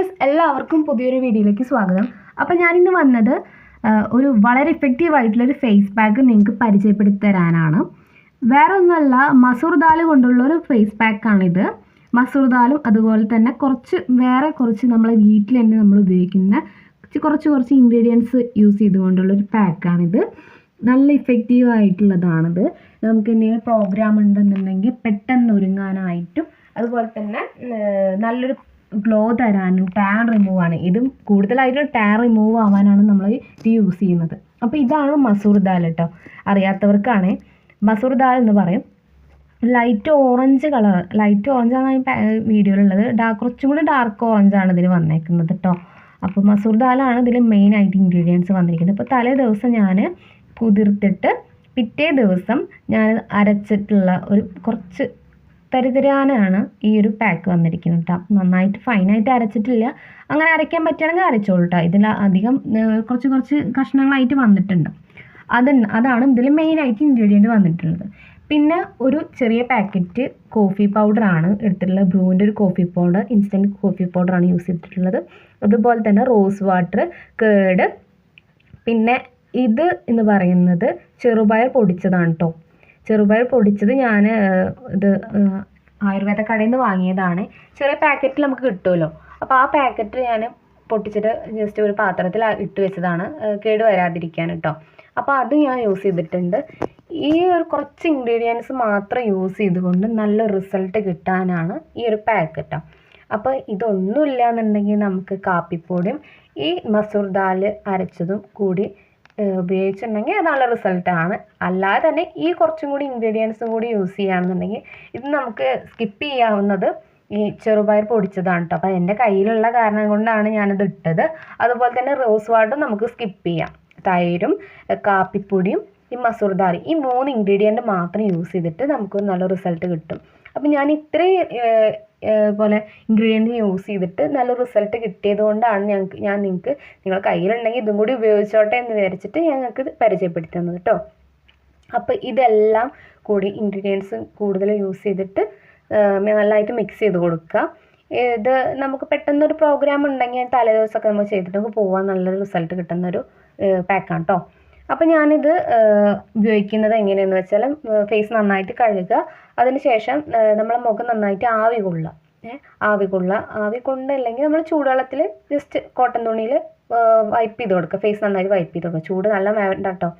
Dears എല്ലാവർക്കും പുതിയൊരു വീഡിയോയിലേക്ക് സ്വാഗതം. അപ്പോൾ ഞാനിന്ന് വന്നത് ഒരു വളരെ ഇഫക്റ്റീവ് ആയിട്ടുള്ളൊരു ഫേസ് പാക്ക് നിങ്ങൾക്ക് പരിചയപ്പെടുത്തി തരാനാണ്. വേറെ ഒന്നുമല്ല മസൂർ ദാൽ കൊണ്ടുള്ള ഒരു ഫേസ് പാക്കാണിത് മസൂർ ദാലും അതുപോലെ തന്നെ കുറച്ച് വേറെ കുറച്ച് നമ്മളെ വീട്ടിൽ തന്നെ നമ്മൾ ഉപയോഗിക്കുന്ന കുറച്ച് കുറച്ച് ഇൻഗ്രീഡിയൻസ് യൂസ് ചെയ്തുകൊണ്ടുള്ളൊരു പാക്കാണിത് നല്ല ഇഫക്റ്റീവ് ആയിട്ടുള്ളതാണിത്. നമുക്ക് എന്തെങ്കിലും പ്രോഗ്രാം ഉണ്ടെന്നുണ്ടെങ്കിൽ പെട്ടെന്ന് ഒരുങ്ങാനായിട്ടും അതുപോലെ തന്നെ നല്ലൊരു ഗ്ലോ തരാനും ടാൻ റിമൂവ് ആണ്. ഇതും കൂടുതലായിട്ടും ടാൻ റിമൂവ് ആവാനാണ് നമ്മൾ ഇത് യൂസ് ചെയ്യുന്നത്. അപ്പോൾ ഇതാണ് മസൂർ ദാൽ കേട്ടോ അറിയാത്തവർക്കാണ്. മസൂർ ദാൽ എന്ന് പറയും. Light orange colour light orange ഈ വീഡിയോയിലുള്ളത്. ഡാർക്ക് കുറച്ചും കൂടി ഡാർക്ക് ഓറഞ്ച് ആണ് ഇതിൽ വന്നേക്കുന്നത് കേട്ടോ അപ്പോൾ മസൂർ ദാലാണ് ഇതിൽ മെയിൻ ആയിട്ട് ഇൻഗ്രീഡിയൻസ് വന്നിരിക്കുന്നത്. അപ്പോൾ തലേ ദിവസം ഞാൻ കുതിർത്തിട്ട് പിറ്റേ ദിവസം ഞാൻ അരച്ചിട്ടുള്ള ഒരു കുറച്ച് തരിതരാനാണ് ഈ ഒരു പാക്ക് വന്നിരിക്കുന്നത് കേട്ടോ നന്നായിട്ട് ഫൈനായിട്ട് അരച്ചിട്ടില്ല. അങ്ങനെ അരയ്ക്കാൻ പറ്റുകയാണെങ്കിൽ അരച്ചോളൂ കേട്ടോ ഇതിൽ അധികം കുറച്ച് കുറച്ച് കഷ്ണങ്ങളായിട്ട് വന്നിട്ടുണ്ട്. അത് അതാണ് ഇതിൽ മെയിനായിട്ട് ഇൻഗ്രീഡിയന്റ് വന്നിട്ടുള്ളത്. പിന്നെ ഒരു ചെറിയ പാക്കറ്റ് കോഫി പൗഡറാണ് എടുത്തിട്ടുള്ളത്. ബ്രൂവിന്റെ ഒരു കോഫി പൗഡർ ഇൻസ്റ്റന്റ് കോഫി പൗഡറാണ് യൂസ് ചെയ്തിട്ടുള്ളത്. അതുപോലെ തന്നെ റോസ് വാട്ടർ കേട് പിന്നെ ഇത് എന്ന് പറയുന്നത് ചെറുപയർ പൊടിച്ചതാണ് കേട്ടോ ചെറുപയർ പൊടിച്ചത് ഞാൻ ഇത് ആയുർവേദ കടയിൽ നിന്ന് വാങ്ങിയതാണ്. ചെറിയ പാക്കറ്റിൽ നമുക്ക് കിട്ടുമല്ലോ. അപ്പോൾ ആ പാക്കറ്റ് ഞാൻ പൊട്ടിച്ചിട്ട് ജസ്റ്റ് ഒരു പാത്രത്തിൽ ഇട്ട് വെച്ചതാണ്. കേട് വരാതിരിക്കാൻ കേട്ടോ അപ്പോൾ അത് ഞാൻ യൂസ് ചെയ്തിട്ടുണ്ട്. ഈ ഒരു കുറച്ച് ഇൻഗ്രീഡിയൻസ് മാത്രം യൂസ് ചെയ്തുകൊണ്ട് നല്ല റിസൾട്ട് കിട്ടാനാണ് ഈ ഒരു പാക്കറ്റ് അപ്പോൾ ഇതൊന്നുമില്ല എന്നുണ്ടെങ്കിൽ നമുക്ക് കാപ്പിപ്പൊടിയും ഈ മസൂർ ദാൽ അരച്ചതും കൂടി ഉപയോഗിച്ചിട്ടുണ്ടെങ്കിൽ അത് നല്ല റിസൾട്ടാണ് അല്ലാതെ തന്നെ ഈ കുറച്ചും കൂടി ഇൻഗ്രീഡിയൻസും കൂടി യൂസ് ചെയ്യുകയാണെന്നുണ്ടെങ്കിൽ ഇത് നമുക്ക് സ്കിപ്പ് ചെയ്യാവുന്നത് ഈ ചെറുപയർ പൊടിച്ചതാണ് കേട്ടോ അപ്പോൾ എന്റെ കയ്യിലുള്ള കാരണം കൊണ്ടാണ് ഞാനത് ഇട്ടത്. അതുപോലെ തന്നെ റോസ് വാട്ടറും നമുക്ക് സ്കിപ്പ് ചെയ്യാം. തൈരും കാപ്പിപ്പൊടിയും ഈ മസൂർ ദാൽ ഈ മൂന്ന് ഇൻഗ്രീഡിയന്റ് മാത്രം യൂസ് ചെയ്തിട്ട് നമുക്ക് നല്ല റിസൾട്ട് കിട്ടും. അപ്പം ഞാൻ ഇത്രയും പോലെ ഇൻഗ്രീഡിയന്റ് യൂസ് ചെയ്തിട്ട് നല്ല റിസൾട്ട് കിട്ടിയത് കൊണ്ടാണ് ഞങ്ങൾക്ക് ഞാൻ നിങ്ങൾക്ക് നിങ്ങൾ കയ്യിലുണ്ടെങ്കിൽ ഇതും കൂടി ഉപയോഗിച്ചോട്ടെ എന്ന് വിചാരിച്ചിട്ട് ഞങ്ങൾക്ക് ഇത് പരിചയപ്പെടുത്തി തന്നത് കേട്ടോ അപ്പോൾ ഇതെല്ലാം കൂടി ഇൻഗ്രീഡിയൻസ് കൂടുതൽ യൂസ് ചെയ്തിട്ട് നല്ലതായിട്ട് മിക്സ് ചെയ്ത് കൊടുക്കുക. ഇത് നമുക്ക് പെട്ടെന്നൊരു പ്രോഗ്രാം ഉണ്ടെങ്കിൽ തലേ ദിവസമൊക്കെ നമ്മൾ ചെയ്തിട്ട് നമുക്ക് പോകാൻ നല്ലൊരു റിസൾട്ട് കിട്ടുന്നൊരു പാക്കാണ് കേട്ടോ അപ്പോൾ ഞാനിത് ഉപയോഗിക്കുന്നത് എങ്ങനെയെന്ന് വെച്ചാൽ ഫേസ് നന്നായിട്ട് കഴുകുക. അതിനുശേഷം നമ്മളെ മുഖം നന്നായിട്ട് ആവി കൊള്ളുക. ആവി കൊള്ളുക. ആവി കൊണ്ടല്ലെങ്കിൽ നമ്മൾ ചൂടുവെള്ളത്തിൽ ജസ്റ്റ് കോട്ടൺ തുണിയിൽ വൈപ്പ് ചെയ്ത് കൊടുക്കുക. ഫേസ് നന്നായിട്ട് വൈപ്പ് ചെയ്ത് കൊടുക്കുക. ചൂട് നല്ല വേണ്ട കേട്ടോ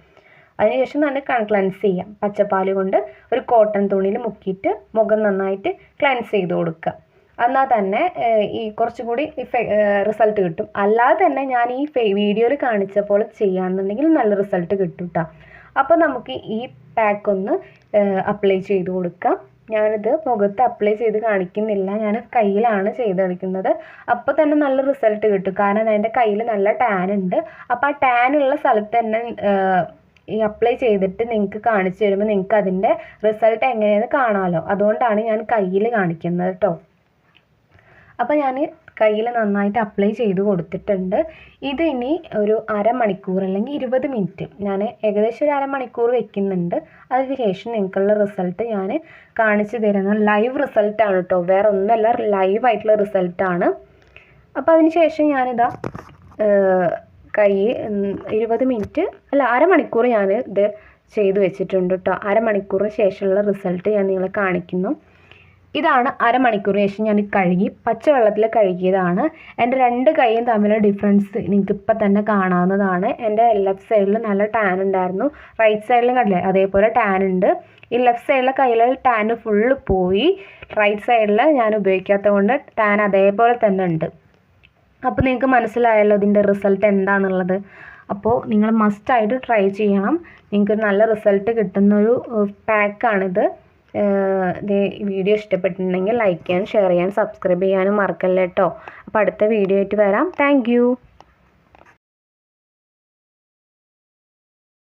അതിനുശേഷം നല്ല ക്ലൻസ് ചെയ്യാം പച്ചപ്പാൽ കൊണ്ട് ഒരു കോട്ടൺ തുണിയിൽ മുക്കിയിട്ട് മുഖം നന്നായിട്ട് ക്ലൻസ് ചെയ്ത് കൊടുക്കുക. എന്നാൽ തന്നെ ഈ കുറച്ചും കൂടി റിസൾട്ട് കിട്ടും. അല്ലാതെ തന്നെ ഞാൻ ഈ വീഡിയോയിൽ കാണിച്ച പോലെ നല്ല റിസൾട്ട് കിട്ടും കേട്ടോ അപ്പോൾ നമുക്ക് ഈ പാക്ക് ഒന്ന് അപ്ലൈ ചെയ്ത് കൊടുക്കാം. ഞാനിത് മുഖത്ത് അപ്ലൈ ചെയ്ത് കാണിക്കുന്നില്ല. ഞാൻ കയ്യിലാണ് ചെയ്ത് കളിക്കുന്നത് അപ്പോൾ തന്നെ നല്ല റിസൾട്ട് കിട്ടും. കാരണം എന്റെ കയ്യിൽ നല്ല ടാൻ ഉണ്ട്. അപ്പോൾ ആ ടാൻ ഉള്ള സ്ഥലത്ത് തന്നെ ഈ അപ്ലൈ ചെയ്തിട്ട് നിങ്ങൾക്ക് കാണിച്ചു തരുമ്പോൾ നിങ്ങൾക്ക് അതിന്റെ റിസൾട്ട് എങ്ങനെയെന്ന് കാണാമല്ലോ അതുകൊണ്ടാണ് ഞാൻ കയ്യിൽ കാണിക്കുന്നത് കേട്ടോ അപ്പോൾ ഞാൻ കയ്യിൽ നന്നായിട്ട് അപ്ലൈ ചെയ്ത് കൊടുത്തിട്ടുണ്ട്. ഇത് ഇനി ഒരു അരമണിക്കൂർ അല്ലെങ്കിൽ ഇരുപത് മിനിറ്റ് ഞാൻ ഏകദേശം ഒരു അരമണിക്കൂർ വെക്കുന്നുണ്ട്. അതിന് ശേഷം നിങ്ങൾക്കുള്ള റിസൾട്ട് ഞാൻ കാണിച്ചു തരുന്ന ലൈവ് റിസൾട്ടാണ് കേട്ടോ വേറെ ഒന്നുമല്ല ലൈവ് ആയിട്ടുള്ള റിസൾട്ടാണ് അപ്പോൾ അതിന് ശേഷം ഞാനിതാ കൈ ഇരുപത് മിനിറ്റ് അല്ല അരമണിക്കൂർ ഞാൻ ഇത് ചെയ്ത് വെച്ചിട്ടുണ്ട് കേട്ടോ അരമണിക്കൂറിന് ശേഷമുള്ള റിസൾട്ട് ഞാൻ നിങ്ങളെ കാണിക്കുന്നു. ഇതാണ് അരമണിക്കൂറിന് ശേഷം ഞാൻ കഴുകി പച്ചവെള്ളത്തിൽ കഴുകിയതാണ്. എന്റെ രണ്ട് കൈയും തമ്മിലുള്ള ഡിഫറൻസ് നിങ്ങൾക്ക് ഇപ്പം തന്നെ കാണാവുന്നതാണ്. എന്റെ ലെഫ്റ്റ് സൈഡിൽ നല്ല ടാൻ ഉണ്ടായിരുന്നു. റൈറ്റ് സൈഡിലും കണ്ടില്ലേ? അതേപോലെ ടാൻ ഉണ്ട്. ഈ ലെഫ്റ്റ് സൈഡിലെ കയ്യിലെ ടാൻ ഫുള്ള് പോയി. റൈറ്റ് സൈഡിൽ ഞാൻ ഉപയോഗിക്കാത്തത് കൊണ്ട് ടാൻ അതേപോലെ തന്നെ ഉണ്ട്. അപ്പോൾ നിങ്ങൾക്ക് മനസ്സിലായല്ലോ ഇതിന്റെ റിസൾട്ട് എന്താണെന്നുള്ളത് അപ്പോൾ നിങ്ങൾ മസ്റ്റായിട്ട് ട്രൈ ചെയ്യണം. നിങ്ങൾക്ക് നല്ല റിസൾട്ട് കിട്ടുന്നൊരു പാക്കാണിത് വീഡിയോ ഇഷ്ടപ്പെട്ടിട്ടുണ്ടെങ്കിൽ ലൈക്ക് ചെയ്യാൻ ഷെയർ ചെയ്യാൻ സബ്സ്ക്രൈബ് ചെയ്യാനും മറക്കല്ലേട്ടോ അപ്പോൾ അടുത്ത വീഡിയോ ആയിട്ട് വരാം. താങ്ക്